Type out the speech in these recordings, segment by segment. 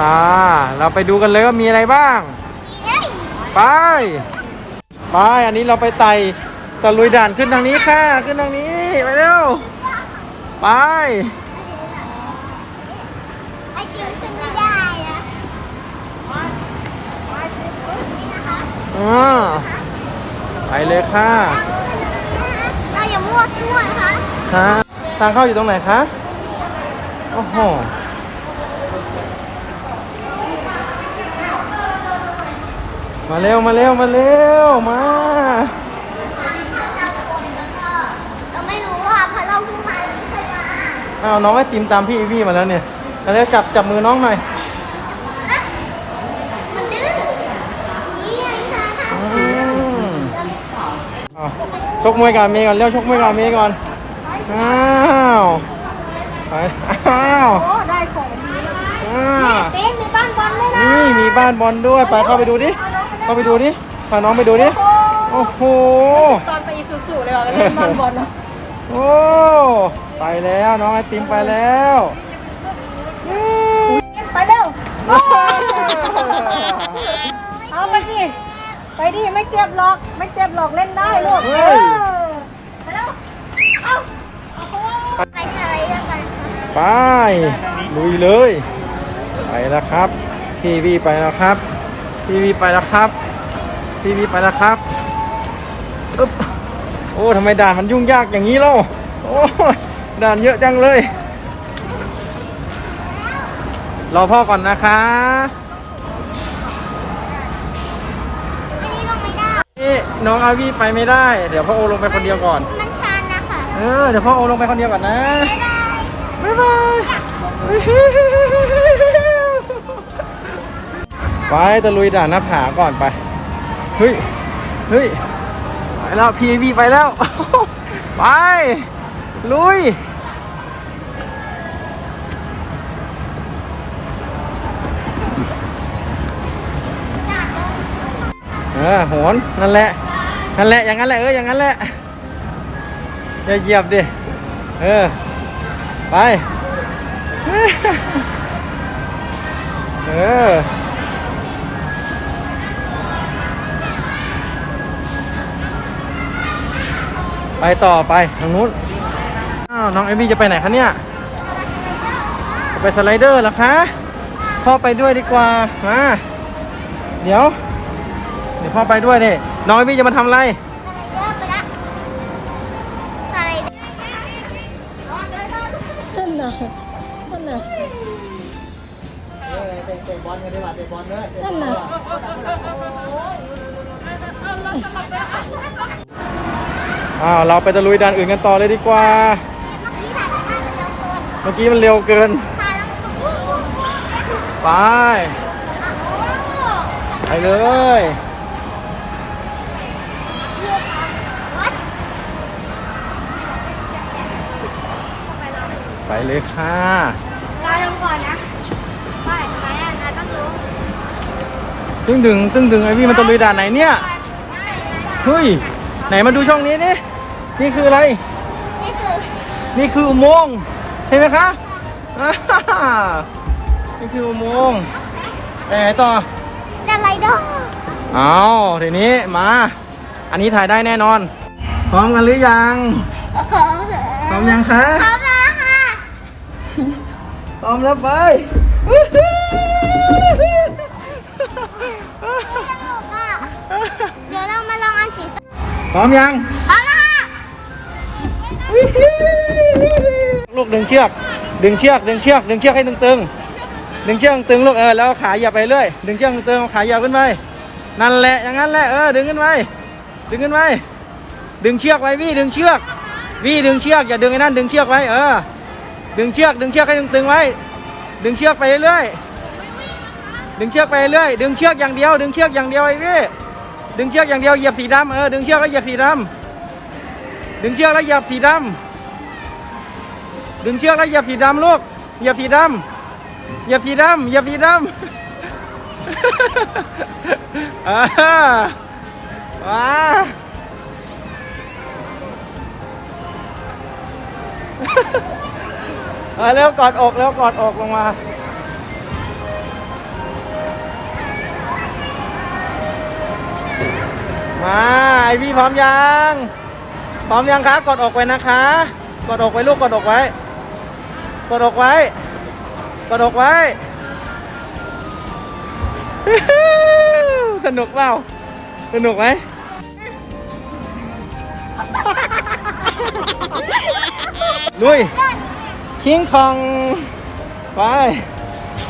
อ่าเราไปดูกันเลยว่ามีอะไรบ้าง ไป ไป อันนี้เราไปไต่ตะลุยด่านขึ้นทางนี้ค่ะ ขึ้นทางนี้ ไปเร็ว ไป ไอจิ๋วขึ้นไม่ได้นะนี่นะคะอ่าไปเลยค่ะเราอย่ามั่วทั่วนะคะ ฮะทางเข้าอยู่ตรงไหนคะ โอ้โห มาเร็วมาเร็วมาเร็วมาเราไม่รู้ว่าเพราะเราเพิ่งมาเราไม่เคยมาอ้าวน้องไอติมตามพี่อีวี่มาแล้วเนี่ยมาเร็วจับจับมือน้องหน่อยมันดื้อนี่ไงคะทางอืมอ้าวชกมวยกับเมย์ก่อนเร็วชกมวยกับเมย์ก่อนอ้าวไปอ้าวโอ้ได้ของดีอ้าวเต้นมีบ้านบอลเลยนะนี่มีบ้านบอลด้วยไปเข้าไปดูดิ เข้าไปดูดิพาน้องไปดูดิโอ้โหตอนไปอีซูซูเลยว่ะไปเล่นบ้านบอลเนาะโอ้ไปแล้วน้องไอติมไปแล้วไปเร็วเอาไปดิไปดิไม่เจ็บหรอก ไม่เจ็บหรอกเล่นได้ลูกเฮ้ยไปเร็วเอ้าไปทะเลเรื่องกันไปลุยเลย ไปแล้วครับทีวีไปแล้วครับ ทีวีไปแล้วครับ ทีวีไปแล้วครับอึ๊บโอ้ทำไมด่านมันยุ่งยากอย่างนี้เล่าโอ้ยด่านเยอะจังเลย รอพ่อก่อนนะคะอันนี้ลงไม่ได้นี่น้องอาวีไปไม่ได้ เดี๋ยวพ่อโอลงไปคนเดียวก่อน มันชันนะคะเออเดี๋ยวพ่อโอลงไปคนเดียวก่อนนะไม่ได้บ๊ายบาย ไปตะลุยด่านหน้าผาก่อนไป เฮ้ย เฮ้ย ไปแล้วพีวีไปแล้ว ไป ลุย เออโหนนั่นแหละ นั่นแหละ อย่างนั้นแหละ เออ อย่างนั้นแหละอย่าเหยียบดิ เออ ไป เออ ไปต่อไปทางนู้น อ้าวน้องเอมี่จะไปไหนคะเนี่ย จะไปสไลเดอร์เหรอคะพ่อไปด้วยดีกว่า มา เดี๋ยว เดี๋ยวพ่อไปด้วยนี่น้องเอมี่จะมาทำอะไร อ้าวเราไปตะลุยด่านอื่นกันต่อเลยดีกว่า เมื่อกี้ถ่ายได้มันเร็วเกินเมื่อกี้มันเร็วเกินถ่ายแล้วมันก็ปุ๊บปุ๊บปุ๊บไป ไปเลยวัดไปเลยค่ะรอลงก่อนนะไปทำไมอะนายต้องรู้ตึ้งดึงตึ้งดึงไอวี่มันตะลุยด่านไหนเนี่ย เฮ้ย ไหนมาดูช่องนี้นี่นี่คืออะไร นี่คือนี่คืออุโมงค์ใช่ไหมคะอ่านี่คืออุโมงค์ไปไหนต่อดันไรดอร์เอาทีนี้มา อันนี้ถ่ายได้แน่นอน พร้อมกันหรือยัง พร้อมแล้วพร้อมยังคะพร้อมแล้วค่ะ พร้อมแล้วไป พร้อมยัง พร้อมแล้วค่ะลูกดึงเชือก ดึงเชือกดึงเชือกดึงเชือกให้ตึงๆดึงเชือกตึงๆลูกเออแล้วเอาขาเหยียบไปเรื่อยดึงเชือกตึงๆเอาขาเหยียบขึ้นไปนั่นแหละอย่างนั้นแหละเออดึงขึ้นไปดึงขึ้นไปดึงเชือกไว้วี่ดึงเชือกวี่ดึงเชือกอย่าดึงไอ้นั่นดึงเชือกไว้เออดึงเชือกดึงเชือกให้ตึงๆไว้ ดึงเชือกไปเรื่อยดึงเชือกไปเรื่อยดึงเชือกอย่างเดียว ดึงเชือกอย่างเดียวไอ้วี่ ดึงเชือกอย่างเดียวเหยียบสีดำเออดึงเชือกแล้วเหยียบสีดำดึงเชือกแล้วเหยียบสีดำดึงเชือกแล้วเหยียบสีดำลูกเหยียบสีดำเหยียบสีดำเหยียบสีดำอ่าว้าเร็วกอดอกเร็วกอดอกลงมา มาไอพี่พร้อมยัง พร้อมยังคะกดอกไว้นะคะ กดอกไว้ลูกกดอกไว้ กดอกไว้ กดอกไว้ สนุกเปล่า สนุกไหมลุยคิงคองไป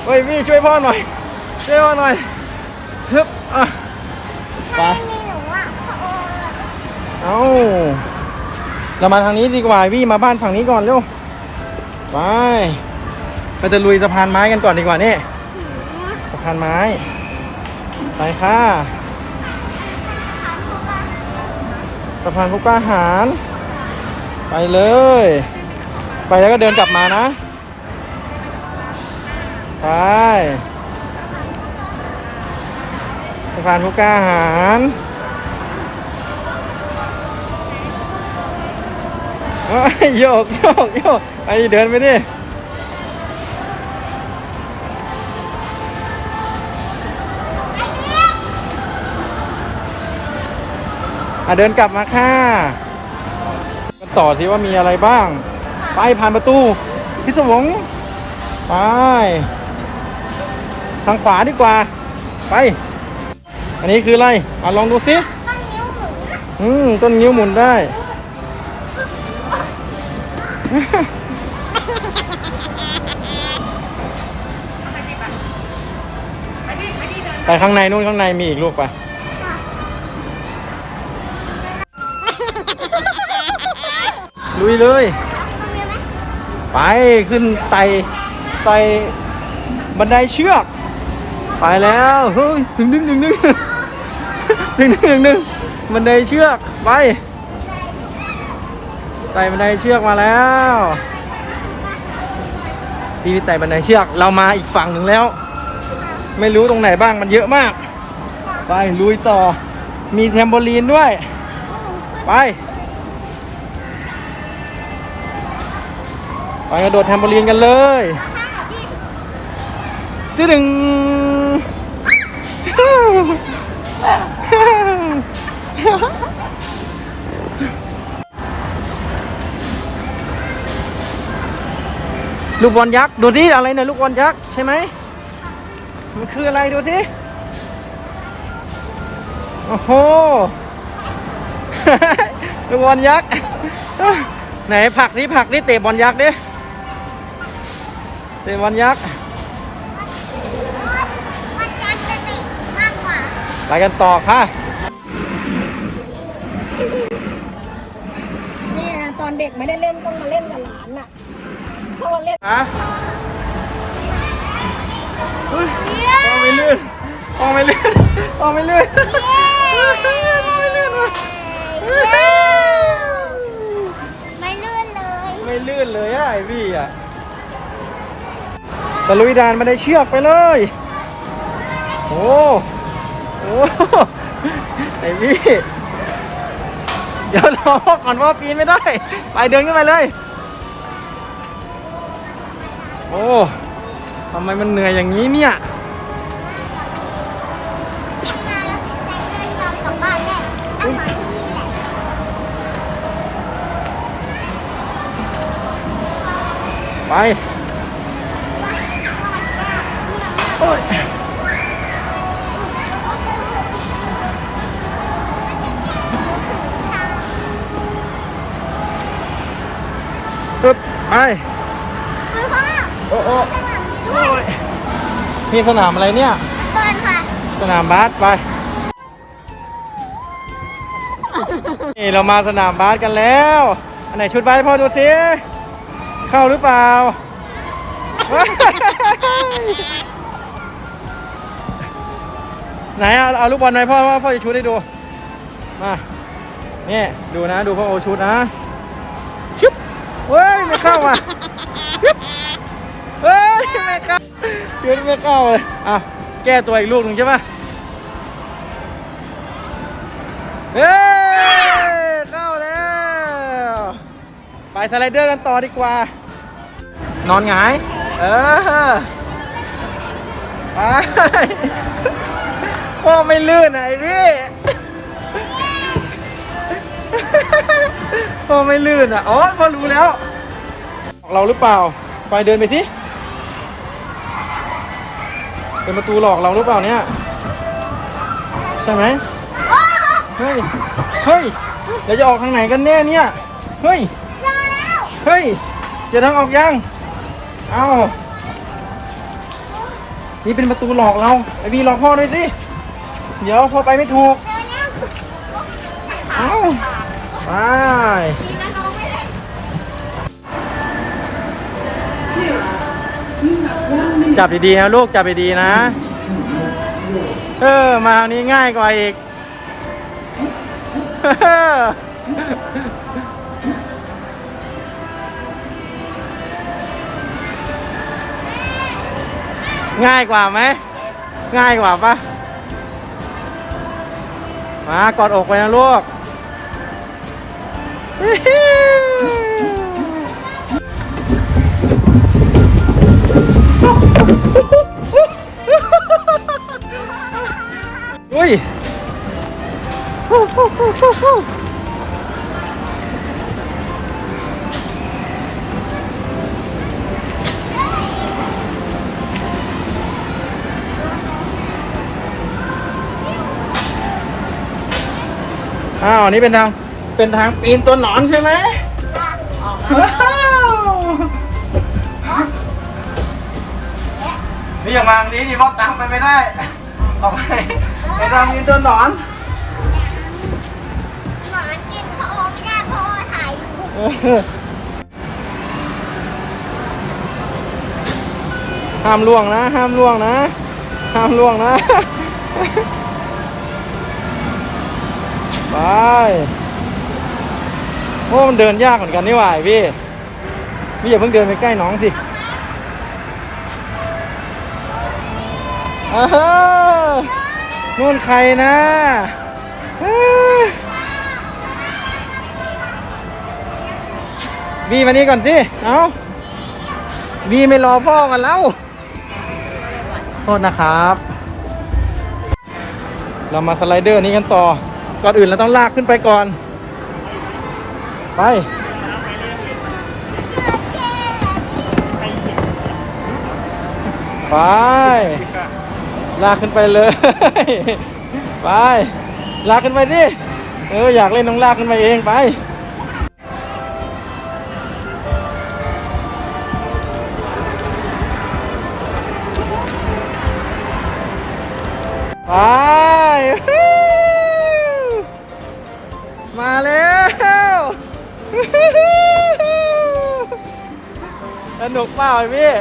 เฮ้ยพี่ช่วยพ่อหน่อย ช่วยพ่อหน่อยฮึบอะไป เอาเรามาทางนี้ดีกว่าพี่มาบ้านฝั่งนี้ก่อนเร็วไปเราจะลุยสะพานไม้กันก่อนดีกว่านี่สะพานไม้ไปค่ะสะพานผู้กล้าหาร ไปเลย ไปแล้วก็เดินกลับมานะไปสะพานผู้กล้าหาร เอ้ยโยกโยกโยกไปเดินไปดิอะเดินกลับมาค่ะกันต่อที่ว่ามีอะไรบ้าง ไปผ่านประตู พิศวง ไป ทางขวาดีกว่า ไป อันนี้คืออะไร อะลองดูสิ ต้นนิ้วหมุนนะอืม ต้นนิ้วหมุนได้ ไปข้างในนู่นข้างในมีอีกลูกไปลุยเลย ไปขึ้นไตไตบันไดเชือก ไปแล้วเฮ้ยหนึ่งหนึ่งหนึ่งหนึ่งหนึ่งหนึ่งดึงบันไดเชือกไป ต่บันไดเชือกมาแล้วพี่ไต่บันไดเชือกเรามาอีกฝั่งหนึ่งแล้ว ไม่รู้ตรงไหนบ้างมันเยอะมาก ไปลุยต่อ มีแทมโบลีนด้วย ไป ไปกระโดดแทมโบลีนกันเลยตึดึง ลูกบอลยักษ์ ดูที่อะไรเนี่ยลูกบอลยักษ์ใช่ไหม มันคืออะไรดูที่โอ้โห ลูกบอลยักษ์ ไหนผักนี่ผักนี่เตะบอลยักษ์ดิ เตะบอลยักษ์ มันจะสนิทมากกว่า ไปกันต่อค่ะ นี่นะตอนเด็กไม่ได้เล่นต้องมาเล่นกับหลาน น่ะต้องมาเล่นฮะเฮ้ยพ่อไม่ลื่นพ่อไม่ลื่นพ่อไม่ลื่นพ่อไม่ลื่นว่ะไม่ลื่นเลย ไม่ลื่นเลยอะไอพี่อะตะลุยดานมาได้เชือกไปเลย โอ้โอ้ไอพี่ เดี๋ยวรอพ่อก่อนว่าปีนไม่ได้ ไปเดินขึ้นไปเลย โอ้ทำไมมันเหนื่อยอย่างนี้เนี่ยไม่นานแล้วติดใจเดินยอมกลับบ้านแน่ตั้งมาที่นี่แหละไปโอ้ยปึ๊บไป คือพ่อ โอ้โอ้ สนาม โอ้ย มีสนามอะไรเนี่ยเปิดค่ะ สนามบาสไป นี่เรามาสนามบาสกันแล้ว อันไหนชุดบาสให้พ่อดูสิ เข้าหรือเปล่า ไหนเอาเอาลูกบอลไหนพ่อว่าพ่อจะชุดให้ดู มา นี่ดูนะดูพ่อโอชุดนะชุบเฮ้ยไม่เข้าว่ะชุบเฮ้ยไม่เข้า ชุดไม่เข้าเลยอะแก้ตัวอีกลูกหนึ่งใช่ปะเฮ้ยเข้าแล้ว ไปสไลเดอร์กันต่อดีกว่า นอนหงาย เออ ไปพ่อไม่ลื่นไอ้พี่โอ้ไม่ลื่นอะ อ๋อพ่อรู้แล้วหลอกเราหรือเปล่า ไปเดินไปที่ เป็นประตูหลอกเราหรือเปล่าเนี่ยใช่ไหมเฮ้ยเฮ้ยเดี๋ยวจะออกทางไหนกันแน่เนี่ยเฮ้ยเฮ้ยจอทางออกยังเอานี่เป็นประตูหลอกเราไอวีหลอกพ่อด้วยสิเดี๋ยวพ่อไปไม่ถูกเจอแล้วเอาไป จับดีๆนะลูกจับดีๆนะ เออ มาทางนี้ง่ายกว่าอีกง่ายกว่าไหม ง่ายกว่าปะมากอดอกไปนะลูก อุ้ยอ้าวอันนี้เป็นทาง เป็นทางปีนตัวหนอนใช่ไหมว้าว นี่อย่างมางนี้นี่บล็อกตามไปไม่ได้ออกไปไปทางปีนตัวหนอนหมอนกินพระโอไม่ได้พราะโอถ่ายอยู่ห้ามล่วงนะ ห้ามล่วงนะ ห้ามล่วงนะไปโอ้มันเดินยากเหมือนกันนี่หว่าพี่พี่อย่าเพิ่งเดินไปใกล้น้องสิ อ้าวนู่นใครนะบีมานี่ก่อนสิ เอาบีไม่รอพ่อกันแล้ว โทษนะครับ เรามาสไลเดอร์นี้กันต่อ ก่อนอื่นเราต้องลากขึ้นไปก่อน ไป ไป ลากขึ้นไปเลย ไปลากขึ้นไปดิเอออยากเล่นต้องลากขึ้นไปเองไปไปมาแล้วสนุกเปล่าพี่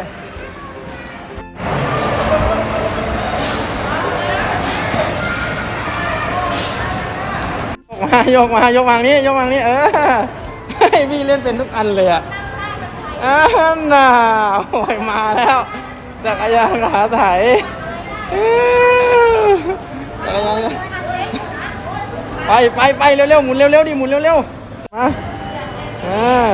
มา ยกมายกมางนี้ยกมางนี้เออให้พี่เล่นเป็นทุกอันเลยอะอันน่ะโอ้ยมาแล้วจักรยานขาไถจักรยานไปไปไปเร็วๆหมุนเร็วๆดิหมุนเร็วๆมาอ่า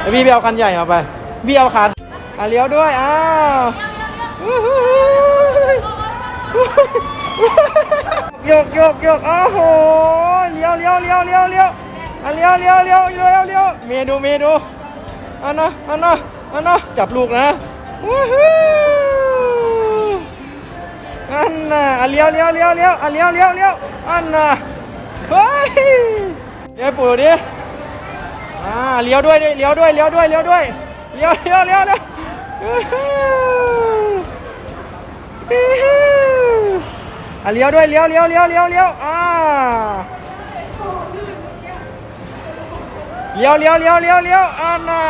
ไอพี่ไปเอาคันใหญ่มาไปพี่เอาขาอะเลี้ยวด้วยอ้าว โยกโยกโยกโอ้โหเลี้ยวเลี้ยวเลี้ยวเลี้ยวเลี้ยวอะเลี้ยวเลี้ยวเลี้ยวเลี้ยวเลี้ยวเมย์ดูเมย์ดูอันนะอันนะอันนะจับลูกนะว้าวอันน่ะอะเลี้ยวเลี้ยวเลี้ยวเลี้ยวอะเลี้ยวเลี้ยวเลี้ยวอันน่ะเฮ้ยเลี้ยวปู่ดิอ่าเลี้ยวด้วยดิเลี้ยวด้วยเลี้ยวด้วยเลี้ยวด้วยเลี้ยวเลี้ยวเลี้ยวเลี้ยว อะเลี้ยวด้วยเลี้ยวเลี้ยวเลี้ยวเลี้ยวเลี้ยวอ่าเลี้ยวเลี้ยวเลี้ยวเลี้ยวเลี้ยวอันน่ะ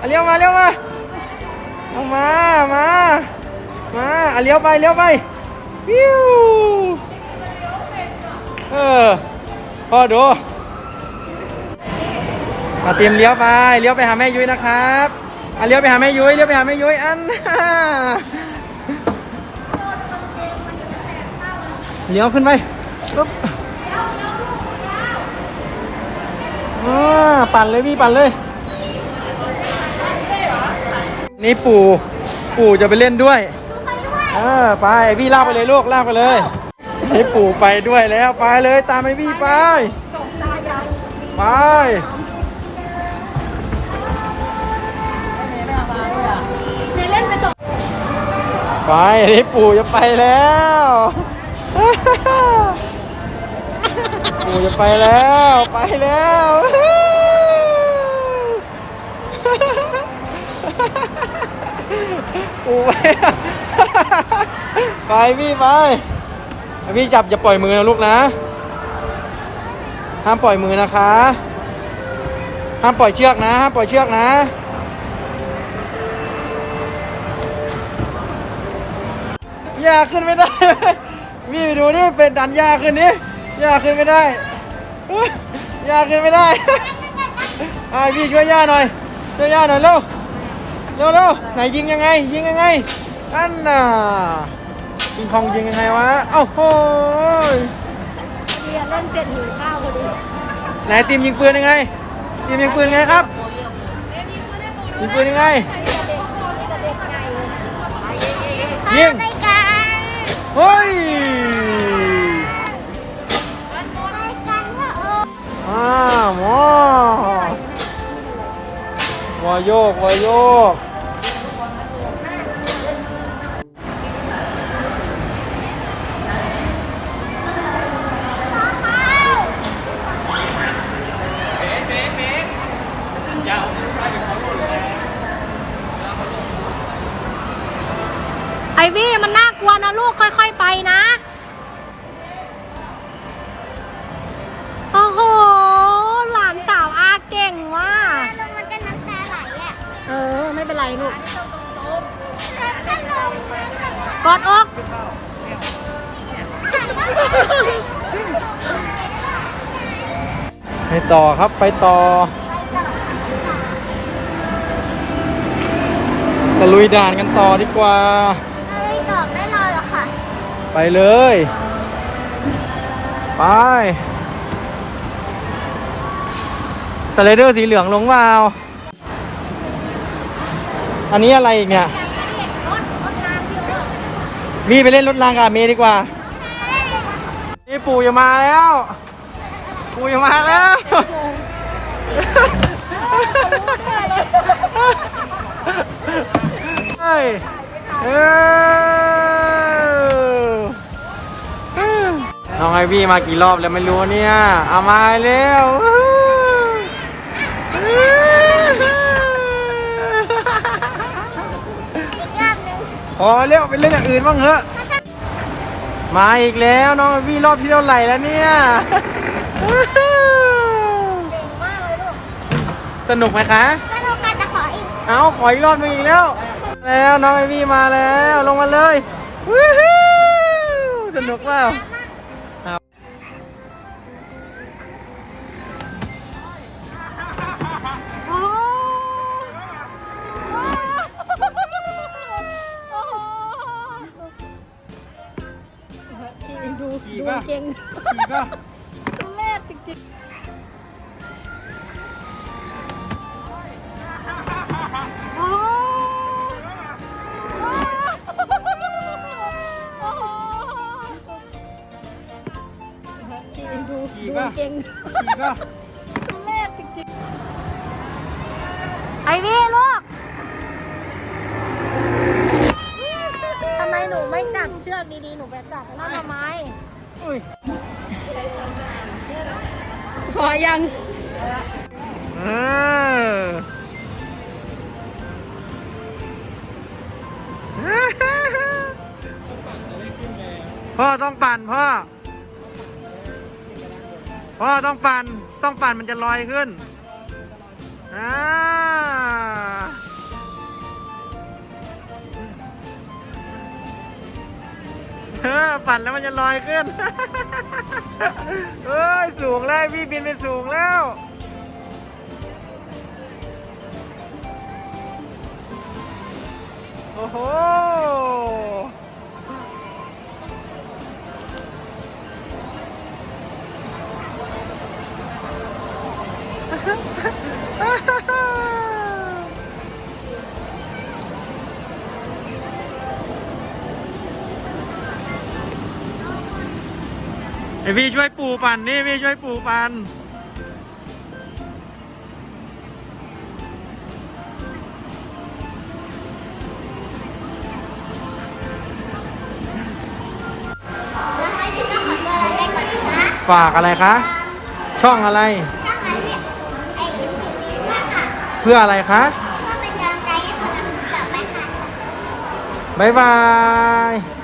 อะเลี้ยวมาเลี้ยวมาเอามามามาอะเลี้ยวไปเลี้ยวไปวิวเออพ่อดูมาเตรียมเลี้ยวไปเลี้ยวไปหาแม่ยุ้ยนะครับอะเลี้ยวไปหาแม่ยุ้ยเลี้ยวไปหาแม่ยุ้ยอันน่ะ เลี้ยวขึ้นไปปุ๊บอ่าปั่นเลยพี่ปั่นเลย นี่ปู่ปู่จะไปเล่นด้วยไปด้วยเออไปพี่ลากไปเลยลูกลากไปเลยให้ปู่ไปด้วยแล้วไปเลยตามไอ้พี่ไปส่งตายายไปมีเล่นไปส่งไปให้ปู่จะไปแล้ว ปู่จะไปแล้วไปแล้วปู่ไปไปพี่ไปพี่จับอย่าปล่อยมือนะลูกนะ ห้ามปล่อยมือนะคะ ห้ามปล่อยเชือกนะห้ามปล่อยเชือกนะอยากขึ้นไม่ได้ พี่ไปดูนี่เป็นดันยากขึ้นนี่ยากขึ้นไม่ได้ยากขึ้นไม่ได้ไอ้พี่ช่วยย่าหน่อย ช่วยย่าหน่อยเร็วเร็วเร็วไหนยิงยังไง ยิงยังไงอันน่ะยิงคองยิงยังไงวะเอ้าโหยเรียนเล่นเสร็จหิวข้าวพอดีไหนทีมยิงปืนยังไงทีมยิงปืนยังไงครับยิงปืนยังไงยิงไปกัน เฮ้ยไปกันพระองค์อ้าวหมอวอโยกวอโยก ต่อครับไปต่อตะลุยด่านกันต่อดีกว่า ไม่ตอบไม่รอหรอกค่ะ ไปเลย ไปสไลเดอร์สีเหลืองลงเปล่าอันนี้อะไรอีกเนี่ย มีไปเล่นรถรางกับเมย์ดีกว่า นี่ปู่จะมาแล้ว ปู่จะมาแล้ว เฮ้ยเออน้องไอวี่มากี่รอบแล้วไม่รู้เนี่ย เอามาเร็วอีกรอบหนึงพอเร็วไปเล่นอย่างอื่นบ้างเหอะ มาอีกแล้วน้องไอวี่รอบที่เท่าไหร่แล้วเนี่ย สนุกไหมคะก็ลงกันจะขออีก เอาขออีกรอบหนึงอีกแล้ว แล้วน้องไอวี่มาแล้วลงมาเลยวู้ฮู้สนุกเปล่าครับโอ้ดูดูขี่ป่ะเก่งขี่ป่ะทุเรศจริงๆ ดูขี่ดูป่ะเก่งขี่ป่ะทุเรศจริงๆไอวี่ลูกทำไมหนูไม่จับเชือกดีๆ หนูไปจับไอ้นั่นทำไมอุ้ยพอยังเออพ่อต้องปั่นพ่อ พ่อต้องปั่นต้องปั่นมันจะลอยขึ้นอ่าเออปั่นแล้วมันจะลอยขึ้น เอ้ยสูงแล้วพี่บินไปสูงแล้วโอ้โห ไอพี่ช่วยปู่ปั่นนี่พี่ช่วยปู่ปั่นแล้วให้พี่ต้องขอตัวลาไปก่อนนะคะฝากอะไรคะ ช่องอะไรช่องอะไร พื่ออะไรคะเพื่อเป็นกำลังใจให้คนทำกลับไปค่ะบ๊ายบาย